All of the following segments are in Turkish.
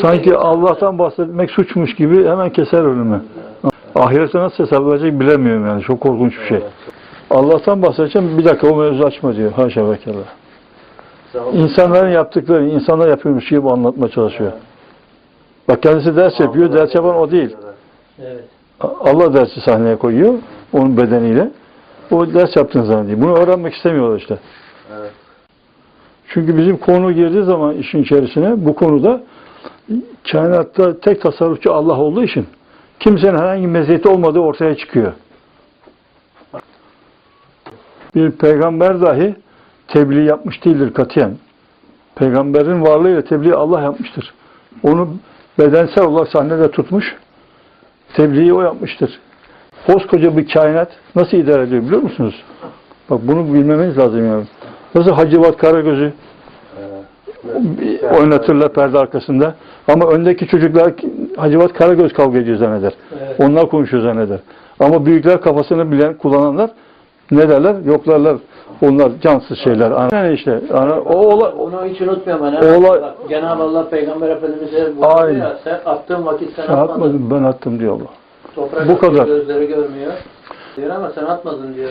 Sanki. Allah'tan bahsetmek suçmuş gibi hemen keser önümü. Ahirete nasıl hesap verecek bilemiyorum yani. Çok korkunç bir şey. Allah'tan bahsedeceğim bir dakika o mevzu açma diyor. Haşa ve kella. İnsanların yaptıkları insanlar yapıyormuş gibi anlatmaya çalışıyor. Bak kendisi ders yapıyor. Ders yapan o değil. Allah dersi sahneye koyuyor. Onun bedeniyle. O ders yaptığını zannediyor. Bunu öğrenmek istemiyorlar işte. Evet. Çünkü bizim konu girdiği zaman işin içerisine bu konuda kainatta tek tasarrufçu Allah olduğu için kimsenin herhangi bir meziyeti olmadığı ortaya çıkıyor. Bir peygamber dahi tebliğ yapmış değildir katiyen. Peygamberin varlığıyla tebliğ Allah yapmıştır. Onu bedensel olarak sahnede tutmuş, tebliği o yapmıştır. Koskoca bir kainat nasıl idare ediyor biliyor musunuz? Bak bunu bilmemiz lazım yani. Nasıl Hacivat Karagöz'ü oynatırlar perde arkasında. Ama öndeki çocuklar Hacivat Karagöz kavga ediyor zanneder. Evet. Onlar konuşuyor zanneder. Ama büyükler kafasını bilen, kullananlar ne derler? Yoklarlar. Onlar cansız şeyler. Yani işte ana, o olay, Onu hiç unutmuyorum ben. Olay- Bak, Cenab-ı Allah Peygamber Efendimiz'e buyurdu ya, sen attığın vakit sen atmadın. atmadım ben attım diyor Allah. Toprak Bu kadar. gözleri görmüyor. Diyor ama sen atmadın diyor.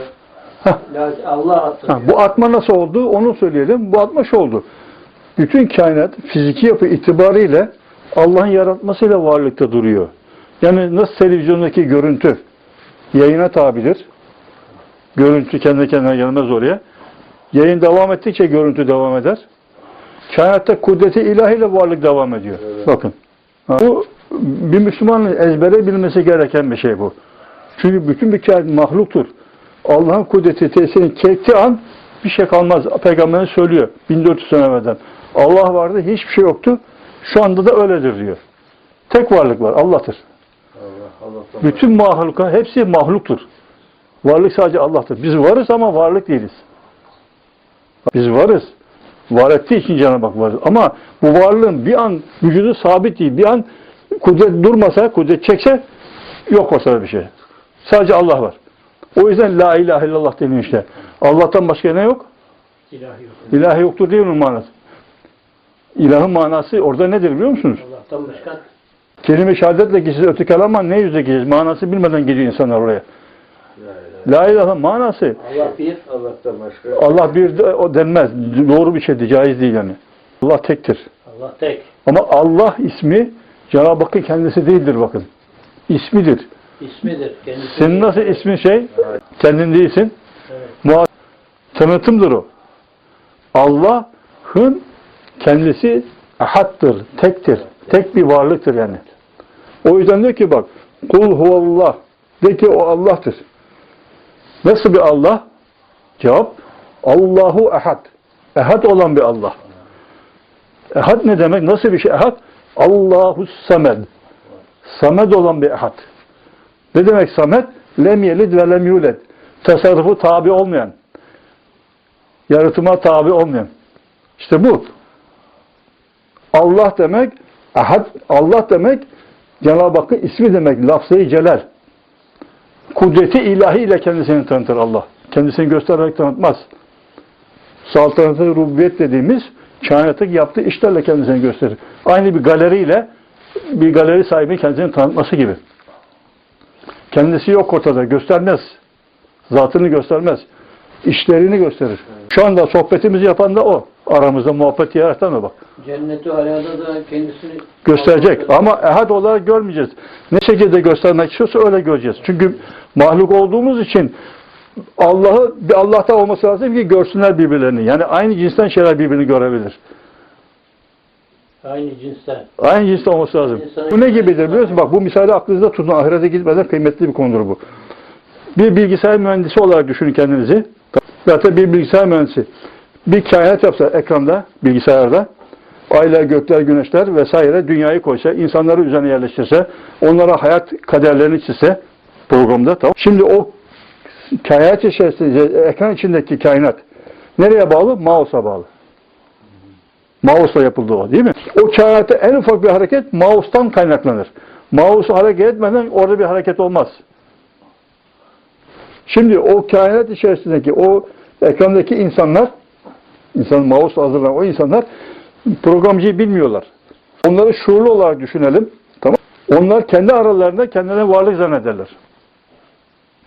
Allah attı Ha, bu atma nasıl oldu onu söyleyelim. Bu atma şu oldu. Bütün kainat fiziki yapı itibariyle Allah'ın yaratmasıyla varlıkta duruyor. Yani nasıl televizyondaki görüntü yayına tabidir. Görüntü kendi kendine gelmez oraya. Yayın devam ettikçe görüntü devam eder. Kainatta kudreti ilahiyle varlık devam ediyor. Bakın. Ha, Bu bir Müslümanın ezbere bilmesi gereken bir şey bu. Çünkü bütün bir kainat mahluktur. Allah'ın kudreti tesirini çektiği an bir şey kalmaz. Peygamberimiz söylüyor 1400 sene evvelden. Allah vardı, hiçbir şey yoktu. Şu anda da öyledir diyor. Tek varlık var, Allah'tır. Allah, Allah, Bütün mahluklar hepsi mahluktur. Varlık sadece Allah'tır. Biz varız ama varlık değiliz. Biz varız. Var ettiği için Cenab-ı Hak varız. Ama bu varlığın bir an vücudu sabit değil. Bir an kudret durmasa, kudret çekse yok ortada bir şey. Sadece Allah var. O yüzden la ilahe illallah deniyor işte. Allah'tan başka ne yok? İlahi yok. İlahi yoktur değil mi manası? İlahın manası orada nedir biliyor musunuz? Allah'tan başka Kelime-i şehadetle gizli öteki ama ne yüzle gizli? Manası bilmeden geliyor insanlar oraya. La ilahe manası Allah bir, Allah'tan başka. Allah bir de, o denmez. Doğru bir şeydi, caiz değil yani. Allah tektir. Allah tek. Ama Allah ismi Cenab-ı Hakk'ın kendisi değildir bakın. İsmidir. İsmidir. Kendisi Senin nasıl ismin şey? Kendin değilsin. Evet. Tanıtımdır o. Allah'ın kendisi ahattır, tektir. Tek bir varlıktır yani. O yüzden diyor ki bak, kul huvallah. De ki o Allah'tır. Nasıl bir Allah? Cevap, Allahu ehad. Ehad olan bir Allah. Ehad ne demek? Nasıl bir şey ehad? Allahu samed. Samed olan bir ehad. Ne demek samed? Lem yelid ve lem yuled. Tasarrufu tabi olmayan. Yaratıma tabi olmayan. İşte bu. Allah demek, ahad, Allah demek Cenab-ı Hakk'ın ismi demek, lafzı celal. Kudreti ilahi ile kendisini tanıtır Allah. Kendisini göstererek tanıtmaz. Saltanatı rububiyet dediğimiz kainatı yaptığı işlerle kendisini gösterir. Aynı bir galeriyle bir galeri sahibi kendisini tanıtması gibi. Kendisi yok ortada, göstermez. Zatını göstermez. İşlerini gösterir. Şu anda sohbetimizi yapan da o. Aramızda muhabbet yaratan o bak. Cenneti alada da kendisini Gösterecek. Ama ehad olarak görmeyeceğiz. Ne şekilde göstermek istiyorsa öyle göreceğiz. Çünkü mahluk olduğumuz için Allah'ı Allah'ta olması lazım ki görsünler birbirlerini. Yani aynı cinsten şeyler birbirini görebilir. Aynı cinsten. Aynı cinsten olması lazım. İnsanın- Bu ne gibidir biliyor musun? Bak bu misali aklınızda tutun. Ahirete gitmeden kıymetli bir konudur bu. Bir bilgisayar mühendisi olarak düşünün kendinizi. Zaten bir bilgisayar mühendisi. Bir kainat yapsa ekranda, bilgisayarda, aylar, gökler, güneşler vesaire dünyayı koysa, insanları üzerine yerleştirse, onlara hayat kaderlerini çizse programda. Tamam. Şimdi o kainat içerisinde, ekran içindeki kainat nereye bağlı? Mouse'a bağlı. Mouse'la yapıldı o değil mi? O kainatta en ufak bir hareket mouse'tan kaynaklanır. Mouse'u hareket etmeden orada bir hareket olmaz. Şimdi o kainat içerisindeki o ekrandaki insanlar insan mouse hazırlanan o insanlar programcıyı bilmiyorlar. Onları şuurlu olarak düşünelim. Tamam. Onlar kendi aralarında kendilerine varlık zannederler.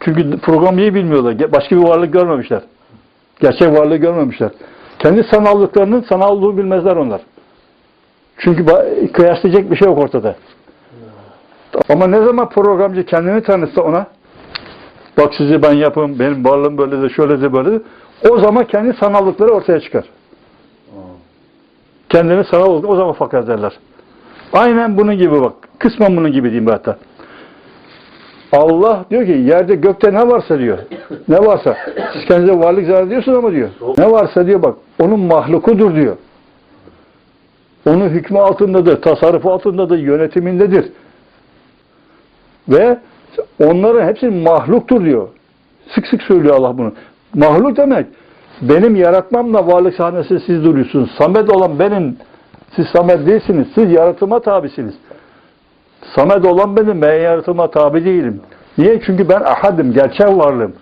Çünkü programıyı bilmiyorlar. Başka bir varlık görmemişler. Gerçek varlığı görmemişler. Kendi sanallıklarının sanal olduğunu bilmezler onlar. Çünkü kıyaslayacak bir şey yok ortada. Ama ne zaman programcı kendini tanıtsa ona bak sizi ben yapım, benim varlığım böyle de şöyle de böyle de o zaman kendi sanallıkları ortaya çıkar. Kendini sanal olduğunu o zaman fark ederler. Aynen bunun gibi bak. Kısmen bunun gibi diyeyim hatta. Allah diyor ki yerde gökte ne varsa diyor. Ne varsa. Siz kendinize varlık zannediyorsunuz ama diyor. Ne varsa diyor bak. Onun mahlukudur diyor. Onun hükmü altındadır. Tasarrufu altındadır. Yönetimindedir. Ve onların hepsi mahluktur diyor. Sık sık söylüyor Allah bunu. Mahluk demek benim yaratmamla varlık sahnesi siz duruyorsunuz. Samet olan benim. Siz samet değilsiniz. Siz yaratıma tabisiniz. Samet olan benim. Ben yaratıma tabi değilim. Niye? Çünkü ben ahadim. Gerçek varlığım.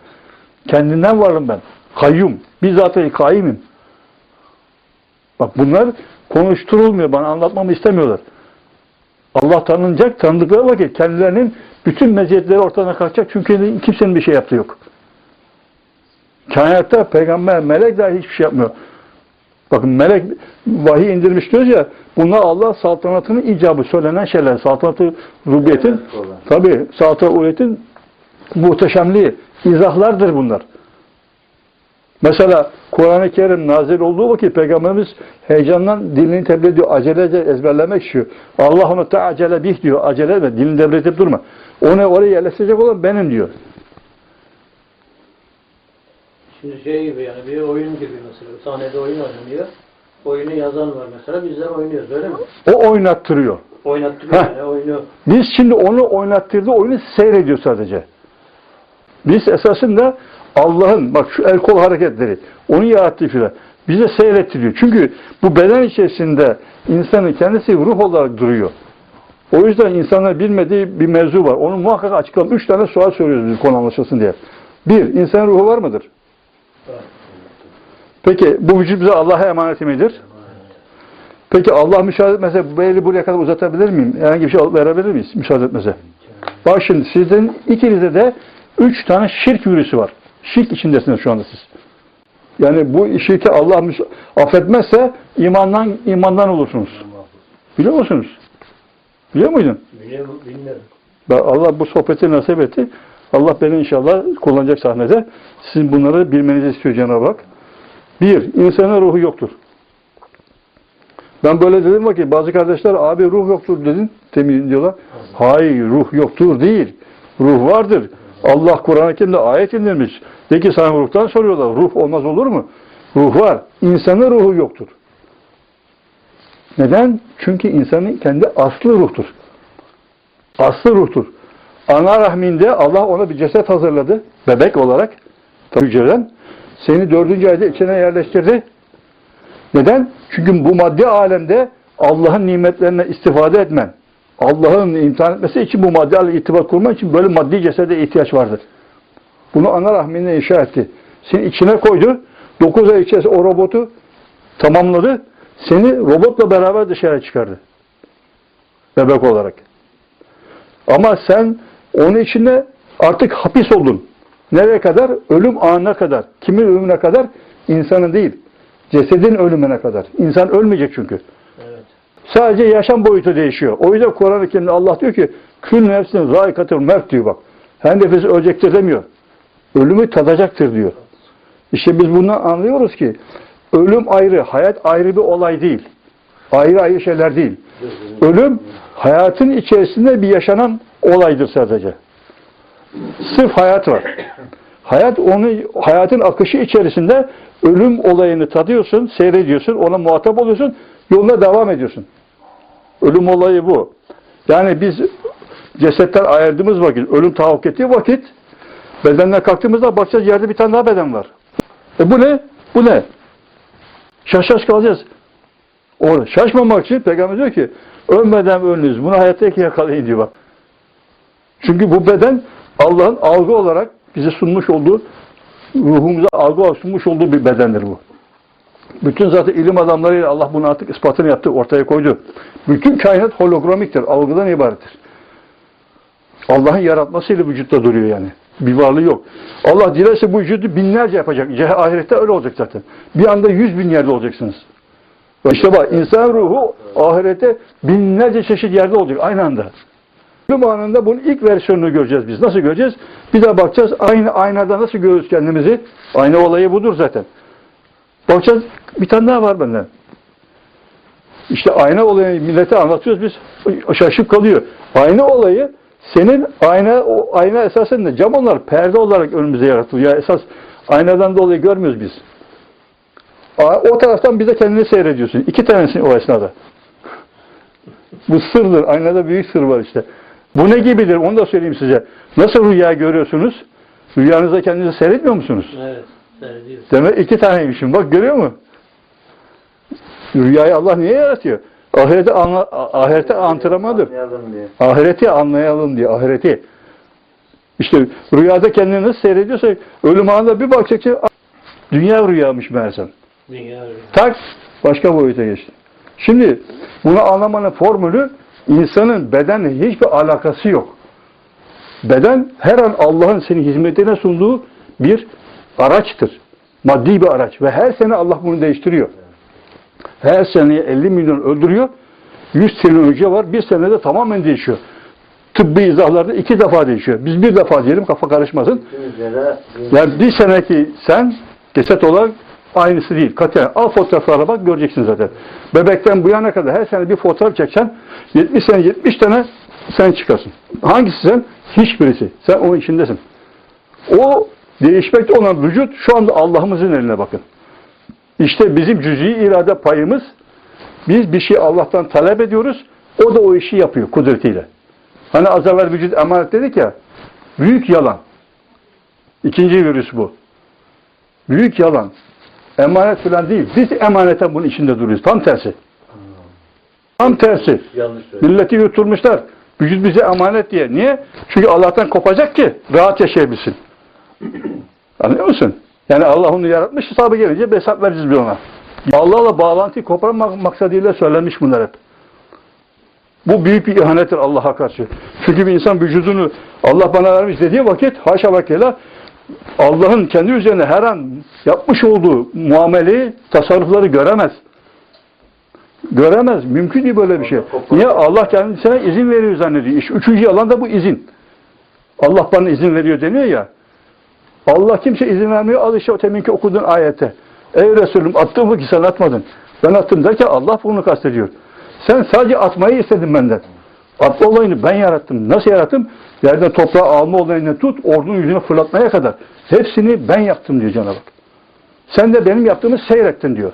Kendinden varlığım ben. Kayyum. Bizzat kayyumim. Bak bunlar konuşturulmuyor. Bana anlatmamı istemiyorlar. Allah tanınacak. Tanıdıkları vakit kendilerinin bütün meziyetleri ortadan kalkacak. Çünkü kimsenin bir şey yaptığı yok. Kainatta peygamber, melek dahi hiçbir şey yapmıyor. Bakın melek vahiy indirmiş diyoruz ya bunlar Allah saltanatının icabı söylenen şeyler. Saltanatı rubiyetin tabi saltanatı muhteşemliği. izahlardır bunlar. Mesela Kur'an-ı Kerim nazil olduğu vakit Peygamberimiz heyecandan dilini tebliğ ediyor. Acelece ezberlemek istiyor. Allah ona ta acele bih diyor. Acele etme. Dilini devretip durma. Onu oraya yerleştirecek olan benim diyor. Şimdi şey gibi yani bir oyun gibi mesela. Sahnede oyun oynanıyor. Oyunu yazan var mesela. Bizler oynuyoruz öyle mi? O oynattırıyor. Oynattık Heh. yani oyunu. Biz şimdi onu oynattırdığı oyunu seyrediyor sadece. Biz esasında Allah'ın bak şu el kol hareketleri, onu yarattığı filan bize seyrettiriyor. Çünkü bu beden içerisinde insanın kendisi ruh olarak duruyor. O yüzden insanlar bilmediği bir mevzu var. Onu muhakkak açıklayalım. Üç tane sual soruyoruz biz konu anlaşılsın diye. Bir, insanın ruhu var mıdır? Peki bu vücut bize Allah'a emanet midir? Peki Allah müsaade etmese bu eli buraya kadar uzatabilir miyim? Herhangi bir şey verebilir miyiz müsaade etmese? Bak şimdi sizin ikinize de üç tane şirk virüsü var. Şirk içindesiniz şu anda siz. Yani bu şirki Allah affetmezse imandan imandan olursunuz. Biliyor musunuz? Biliyor muydun? Bilmiyorum. Allah bu sohbeti nasip etti. Allah beni inşallah kullanacak sahnede. Sizin bunları bilmenizi istiyor Cenab-ı Hak. Bir, insanın ruhu yoktur. Ben böyle dedim ki bazı kardeşler abi ruh yoktur dedin. Temin diyorlar. Hayır ruh yoktur değil. Ruh vardır. Allah Kur'an-ı Kerim'de ayet indirmiş. De ki sana ruhtan soruyorlar. Ruh olmaz olur mu? Ruh var. İnsanın ruhu yoktur. Neden? Çünkü insanın kendi aslı ruhtur. Aslı ruhtur. Ana rahminde Allah ona bir ceset hazırladı. Bebek olarak. Hücreden. Seni dördüncü ayda içine yerleştirdi. Neden? Çünkü bu maddi alemde Allah'ın nimetlerine istifade etmen, Allah'ın imtihan etmesi için bu maddi alemle irtibat kurman için böyle maddi cesede ihtiyaç vardır. Bunu ana rahminde inşa etti. Seni içine koydu. 9 ay içerisinde o robotu tamamladı. Seni robotla beraber dışarı çıkardı. Bebek olarak. Ama sen onun içinde artık hapis oldun. Nereye kadar? Ölüm anına kadar. Kimin ölümüne kadar? İnsanın değil. Cesedin ölümüne kadar. İnsan ölmeyecek çünkü. Evet. Sadece yaşam boyutu değişiyor. O yüzden Kur'an-ı Kerim'de Allah diyor ki kül nefsin zayikatır mert diyor bak. Her nefes ölecektir demiyor. Ölümü tadacaktır diyor. İşte biz bundan anlıyoruz ki ölüm ayrı, hayat ayrı bir olay değil. Ayrı ayrı şeyler değil. Ölüm hayatın içerisinde bir yaşanan olaydır sadece. Sırf hayat var. Hayat onu hayatın akışı içerisinde ölüm olayını tadıyorsun, seyrediyorsun, ona muhatap oluyorsun, yoluna devam ediyorsun. Ölüm olayı bu. Yani biz cesetten ayırdığımız vakit, ölüm tahakkuk ettiği vakit bedenden kalktığımızda bakacağız yerde bir tane daha beden var. E bu ne? Bu ne? Şaşaş kalacağız. Orada şaşmamak için Peygamber diyor ki ölmeden ölünüz. Bunu hayattayken yakalayın diyor bak. Çünkü bu beden Allah'ın algı olarak bize sunmuş olduğu ruhumuza algı olarak sunmuş olduğu bir bedendir bu. Bütün zaten ilim adamlarıyla Allah bunu artık ispatını yaptı, ortaya koydu. Bütün kainat hologramiktir, algıdan ibarettir. Allah'ın yaratmasıyla vücutta duruyor yani. Bir varlığı yok. Allah dilerse bu vücudu binlerce yapacak. Ahirette öyle olacak zaten. Bir anda yüz bin yerde olacaksınız. İşte bak insan ruhu ahirette binlerce çeşit yerde olacak aynı anda. Bu anında bunun ilk versiyonunu göreceğiz biz. Nasıl göreceğiz? Bir daha bakacağız. Aynı aynada nasıl görürüz kendimizi? Ayna olayı budur zaten. Bakacağız. Bir tane daha var benden. İşte ayna olayını millete anlatıyoruz biz. Şaşıp kalıyor. Ayna olayı senin ayna o ayna esasında cam olarak perde olarak önümüze yaratılıyor. Ya esas aynadan dolayı görmüyoruz biz. O taraftan bize kendini seyrediyorsun. İki tanesini o esnada. Bu sırdır. Aynada büyük sır var işte. Bu ne gibidir? Onu da söyleyeyim size. Nasıl rüya görüyorsunuz? Rüyanızda kendinizi seyretmiyor musunuz? Evet. Seyrediyoruz. Demek iki taneymişim. Bak görüyor musun? Rüyayı Allah niye yaratıyor? Ahirete, anla, ahirete antrenmandır. Anlayalım diye. Ahireti anlayalım diye. Ahireti. İşte rüyada kendini nasıl seyrediyorsa ölüm anında bir bakacak dünya rüyamış meğersem. Dünya öyle. Tak başka boyuta geçti. Şimdi bunu anlamanın formülü insanın bedenle hiçbir alakası yok. Beden her an Allah'ın senin hizmetine sunduğu bir araçtır. Maddi bir araç ve her sene Allah bunu değiştiriyor. Her sene 50 milyon öldürüyor. 100 sene önce var. Bir senede tamamen değişiyor. Tıbbi izahlarda iki defa değişiyor. Biz bir defa diyelim kafa karışmasın. Yani bir seneki sen ceset olarak aynısı değil. Katiyen al fotoğraflara bak göreceksin zaten. Bebekten bu yana kadar her sene bir fotoğraf çeksen 70 sene 70 tane sen çıkarsın. Hangisi sen? Hiçbirisi. Sen onun içindesin. O değişmekte olan vücut şu anda Allah'ımızın eline bakın. İşte bizim cüz'i irade payımız biz bir şey Allah'tan talep ediyoruz. O da o işi yapıyor kudretiyle. Hani az evvel vücut emanet dedik ya büyük yalan. İkinci virüs bu. Büyük yalan. Emanet falan değil. Biz emaneten bunun içinde duruyoruz. Tam tersi. Tam tersi. Milleti yutturmuşlar. Vücut bize emanet diye. Niye? Çünkü Allah'tan kopacak ki rahat yaşayabilsin. Anlıyor musun? Yani Allah onu yaratmış hesabı gelince bir hesap vereceğiz biz ona. Allah'la bağlantıyı koparmak maksadıyla söylenmiş bunlar hep. Bu büyük bir ihanettir Allah'a karşı. Çünkü bir insan vücudunu Allah bana vermiş dediği vakit haşa vakıyla Allah'ın kendi üzerine her an yapmış olduğu muameleyi, tasarrufları göremez. Göremez. Mümkün değil böyle bir şey. Niye? Allah kendisine izin veriyor zannediyor. Üçüncü yalan da bu izin. Allah bana izin veriyor deniyor ya. Allah kimse izin vermiyor. Al işte o teminki okuduğun ayette. Ey Resulüm attın mı ki sen atmadın. Ben attım derken Allah bunu kastediyor. Sen sadece atmayı istedin benden. Atma olayını ben yarattım. Nasıl yarattım? Yerden toprağı alma olayını tut, ordunun yüzüne fırlatmaya kadar. Hepsini ben yaptım diyor Cenab-ı Hak. Sen de benim yaptığımı seyrettin diyor.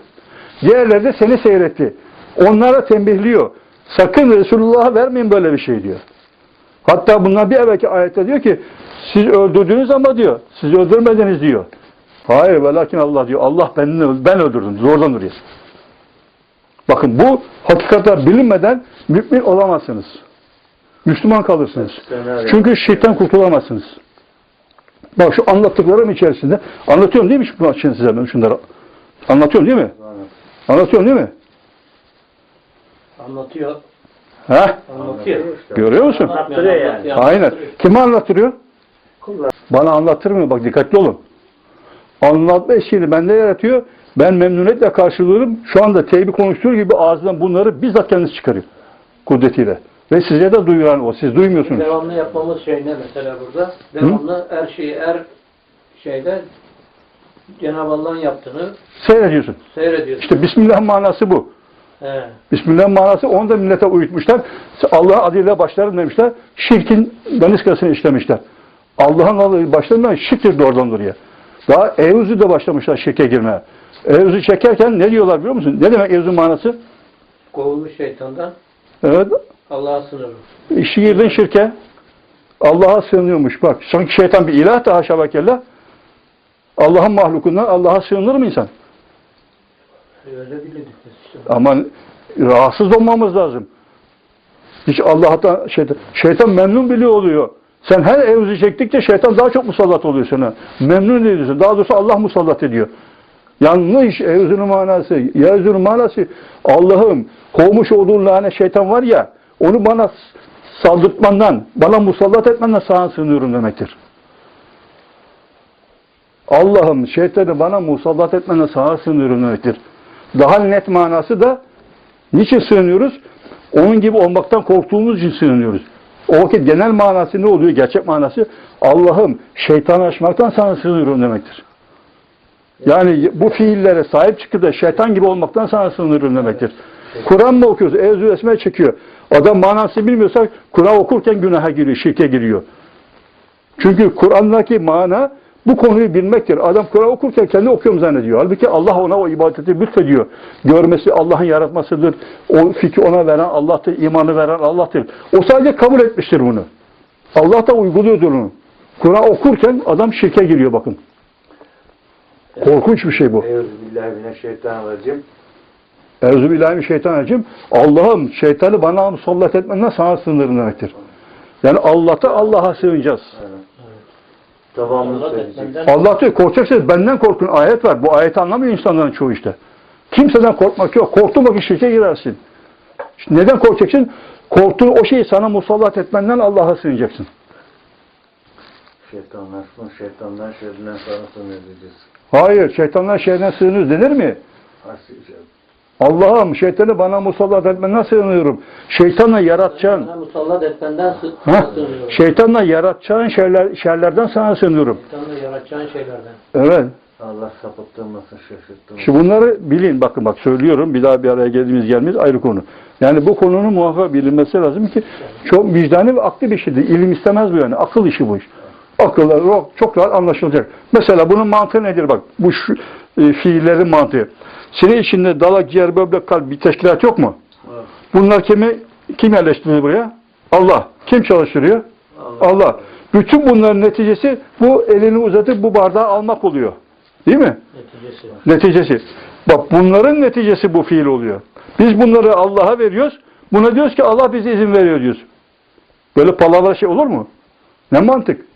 Diğerleri de seni seyretti. Onlara tembihliyor. Sakın Resulullah'a vermeyin böyle bir şey diyor. Hatta bundan bir evvelki ayette diyor ki siz öldürdünüz ama diyor. Siz öldürmediniz diyor. Hayır ve lakin Allah diyor. Allah ben, ben öldürdüm. Zordan duruyor. Bakın bu hakikatler bilinmeden mümin olamazsınız. Müslüman kalırsınız. Çünkü şeytan kurtulamazsınız. Bak şu anlattıklarım içerisinde anlatıyorum değil mi şu size ben şunları? Anlatıyorum değil mi? Anlatıyorum değil mi? Anlatıyor. Ha? Anlatıyor. Görüyor musun? Anlattırıyor yani. Aynen. Kime anlattırıyor? Bana anlattırmıyor. Bak dikkatli olun. Anlatma eşiğini bende yaratıyor. Ben memnuniyetle karşılıyorum. Şu anda teybi konuştuğu gibi ağzından bunları bizzat kendisi çıkarıyor. Kudretiyle. Ve size de duyuran o. Siz duymuyorsunuz. Devamlı yapmamız şey ne mesela burada? Devamlı her şeyi her şeyde Cenab-ı Allah'ın yaptığını Seyrediyorsun. seyrediyoruz. İşte Bismillah manası bu. He. Bismillah manası onu da millete uyutmuşlar. Allah'ın adıyla başlarım demişler. Şirkin daniskasını işlemişler. Allah'ın adıyla başlarından şirktir de oradan duruyor. Daha Eûzü de başlamışlar şirke girmeye. Eûzü çekerken ne diyorlar biliyor musun? Ne demek Eûzü manası? Kovulmuş şeytandan Evet. Allah'a sınırım. İşi girdin şirke. Allah'a sığınıyormuş. Bak sanki şeytan bir ilah da haşa ve kella. Allah'ın mahlukundan Allah'a sığınır mı insan? Ama rahatsız olmamız lazım. Hiç Allah'tan şeytan, şeytan memnun bile oluyor. Sen her evzi çektikçe şeytan daha çok musallat oluyor sana. Memnun ediyorsun. Daha doğrusu Allah musallat ediyor. Yanlış evzunun manası. Yeryüzünün manası Allah'ım kovmuş olduğun lanet şeytan var ya onu bana saldırtmandan, bana musallat etmenden sana sığınıyorum demektir. Allah'ım şeytanı bana musallat etmenden sana sığınıyorum demektir. Daha net manası da niçin sığınıyoruz? Onun gibi olmaktan korktuğumuz için sığınıyoruz. O vakit genel manası ne oluyor? Gerçek manası Allah'ım şeytanı aşmaktan sana sığınıyorum demektir. Yani bu fiillere sahip çıkıp da şeytan gibi olmaktan sana sığınıyorum demektir. Kur'an mı okuyoruz? Evzu esme çekiyor. Adam manasını bilmiyorsa Kur'an okurken günaha giriyor, şirke giriyor. Çünkü Kur'an'daki mana bu konuyu bilmektir. Adam Kur'an okurken kendi okuyorum zannediyor. Halbuki Allah ona o ibadeti lütfediyor. Görmesi Allah'ın yaratmasıdır. O fikri ona veren Allah'tır. imanı veren Allah'tır. O sadece kabul etmiştir bunu. Allah da uyguluyordur onu. Kur'an okurken adam şirke giriyor bakın. Korkunç bir şey bu. Euzubillahimineşşeytanirracim. Euzubillahimineşşeytanirracim. Allah'ım şeytanı bana musallat etmenden sana sığınırım demektir. Yani Allah'ta Allah'a sığınacağız. Etmenden- Allah diyor korkacaksınız benden korkun ayet var. Bu ayeti anlamıyor insanların çoğu işte. Kimseden korkmak yok. Korktuğun vakit şirke girersin. İşte neden korkacaksın? Korktuğun o şeyi sana musallat etmenden Allah'a sığınacaksın. Şeytanlar, şeytandan şerrinden sana sığınıyor diyeceğiz. Hayır şeytanlar şeyden sığınır denir mi? Hasbi- Allah'ım şeytanı bana musallat etmenden sığınıyorum. Şeytanla yaratacağın, Bana musallat etmenden sı- ha, sığınıyorum. şeytanla yaratacağın şeyler, şerlerden sana sığınıyorum. Şeytanla yaratacağın şeylerden. Evet. Allah sapıttırmasın, şaşırttırmasın. Şimdi bunları bilin bakın bak söylüyorum bir daha bir araya geldiğimiz gelmeyiz ayrı konu. Yani bu konunun muhakkak bilinmesi lazım ki çok vicdani ve aklı bir şeydir. İlim istemez bu yani. Akıl işi bu iş. Akılla çok, rahat anlaşılacak. Mesela bunun mantığı nedir bak. Bu şu, e, fiillerin mantığı. Senin içinde dalak, ciğer, böbrek, kalp bir teşkilat yok mu? Evet. Bunlar kimi kim yerleştirdi buraya? Allah. Kim çalıştırıyor? Allah. Bütün bunların neticesi bu elini uzatıp bu bardağı almak oluyor. Değil mi? Neticesi. Neticesi. Bak bunların neticesi bu fiil oluyor. Biz bunları Allah'a veriyoruz. Buna diyoruz ki Allah bize izin veriyor diyoruz. Böyle palavra şey olur mu? Ne mantık?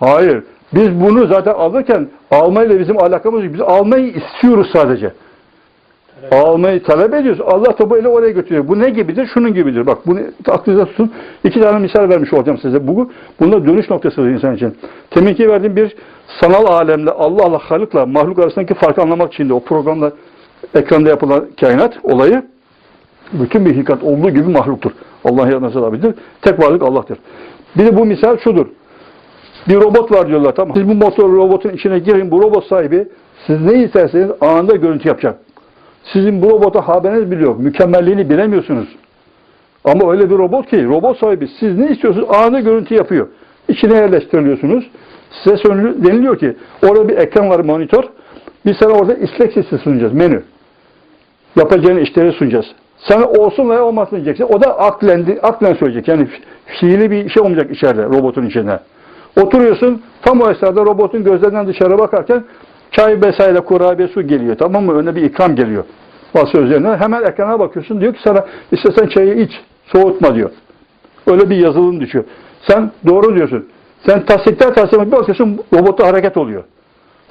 Hayır. Biz bunu zaten alırken almayla bizim alakamız yok. Biz almayı istiyoruz sadece. Almayı talep ediyoruz. Allah da bu oraya götürüyor. Bu ne gibidir? Şunun gibidir. Bak bunu aklınıza tutun. İki tane misal vermiş olacağım size. Bu, bunlar dönüş noktasıdır insan için. Teminki verdiğim bir sanal alemle, Allah'la, Halık'la, mahluk arasındaki farkı anlamak için de o programda ekranda yapılan kainat olayı bütün bir hikat olduğu gibi mahluktur. Allah yardım olabilir. Tek varlık Allah'tır. Bir de bu misal şudur. Bir robot var diyorlar tamam. Siz bu motor robotun içine girin. Bu robot sahibi siz ne isterseniz anında görüntü yapacak. Sizin bu robota haberiniz bile yok. Mükemmelliğini bilemiyorsunuz. Ama öyle bir robot ki robot sahibi siz ne istiyorsunuz anında görüntü yapıyor. İçine yerleştiriliyorsunuz. Size deniliyor ki orada bir ekran var monitör. Biz sana orada istek listesi sunacağız menü. Yapacağın işleri sunacağız. Sana olsun veya olmasın diyeceksin. O da aklen, aklen söyleyecek. Yani fi- fiili bir şey olmayacak içeride robotun içinde. Oturuyorsun tam o esnada robotun gözlerinden dışarı bakarken çay vesaire kurabiye su geliyor. Tamam mı? Önüne bir ikram geliyor. Masa üzerine. Hemen ekrana bakıyorsun. Diyor ki sana istesen çayı iç. Soğutma diyor. Öyle bir yazılım düşüyor. Sen doğru diyorsun. Sen tasdikler tasdikler bir bakıyorsun robotta hareket oluyor.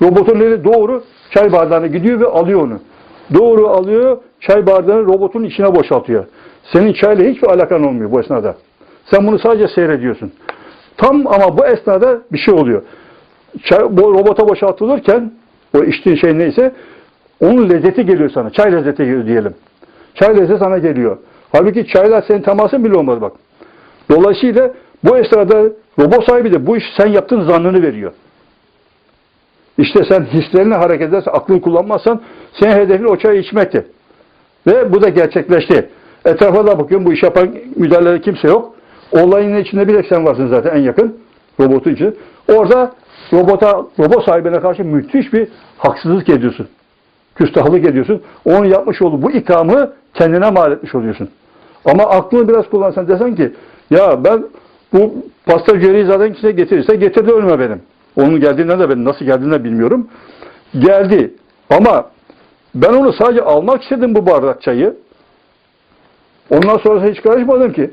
Robotun eli doğru çay bardağına gidiyor ve alıyor onu. Doğru alıyor, çay bardağını robotun içine boşaltıyor. Senin çayla hiçbir alakan olmuyor bu esnada. Sen bunu sadece seyrediyorsun. Tam ama bu esnada bir şey oluyor. Çay, bu robota boşaltılırken o içtiğin şey neyse onun lezzeti geliyor sana. Çay lezzeti geliyor diyelim. Çay lezzeti sana geliyor. Halbuki çayla senin temasın bile olmaz bak. Dolayısıyla bu esnada robot sahibi de bu işi sen yaptığın zannını veriyor. İşte sen hislerini hareket edersen, aklını kullanmazsan senin hedefin o çayı içmekti. Ve bu da gerçekleşti. Etrafa da bakıyorum bu iş yapan müdahalede kimse yok. Olayın içinde bir tek sen varsın zaten en yakın robotun için. Orada robota, robot sahibine karşı müthiş bir haksızlık ediyorsun. Küstahlık ediyorsun. Onun yapmış olduğu bu ikamı kendine mal etmiş oluyorsun. Ama aklını biraz kullansan desen ki ya ben bu pasta jöreyi zaten kimse getirirse getirdi önüme benim. Onun geldiğinden de ben nasıl geldiğini de bilmiyorum. Geldi. Ama ben onu sadece almak istedim bu bardak çayı. Ondan sonra hiç karışmadım ki.